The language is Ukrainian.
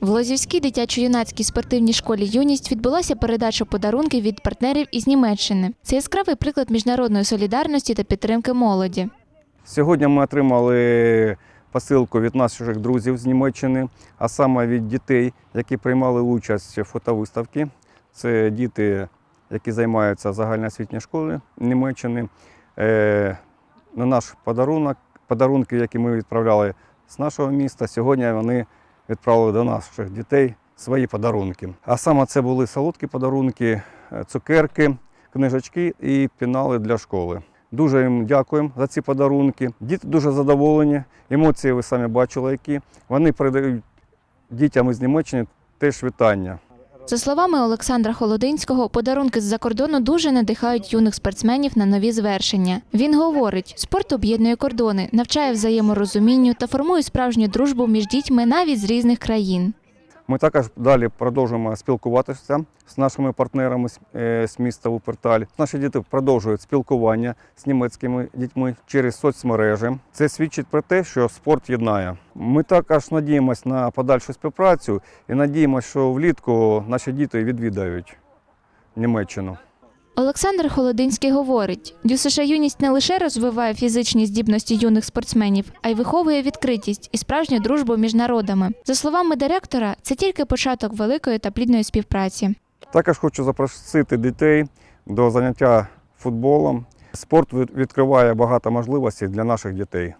В Лозівській дитячо-юнацькій спортивній школі Юність відбулася передача подарунків від партнерів із Німеччини. Це яскравий приклад міжнародної солідарності та підтримки молоді. Сьогодні ми отримали посилку від наших друзів з Німеччини, а саме від дітей, які приймали участь в фотовиставці. Це діти, які займаються загальноосвітньої школи Німеччини. Е, На наш подарунок, подарунки, які ми відправляли з нашого міста, сьогодні вони відправили до наших дітей свої подарунки. А саме це були солодкі подарунки, е, цукерки, книжечки і пінали для школи. Дуже їм дякуємо за ці подарунки. Діти дуже задоволені. Емоції ви самі бачили, які. Вони передають дітям із Німеччини теж вітання. За словами Олександра Холодинського, подарунки з-за кордону дуже надихають юних спортсменів на нові звершення. Він говорить, спорт об'єднує кордони, навчає взаєморозумінню та формує справжню дружбу між дітьми навіть з різних країн. Ми також далі продовжуємо спілкуватися з нашими партнерами з- е, міста Уперталь. Наші діти продовжують спілкування з німецькими дітьми через соцмережі. Це свідчить про те, що спорт єднає. Ми також надіємося на подальшу співпрацю і надіємося, що влітку наші діти відвідають Німеччину. Олександр Холодинський говорить, ДЮСШ юність не лише розвиває фізичні здібності юних спортсменів, а й виховує відкритість і справжню дружбу між народами. За словами директора, це тільки початок великої та плідної співпраці. Також хочу запросити дітей до заняття футболом. Спорт від- відкриває багато можливостей для наших дітей.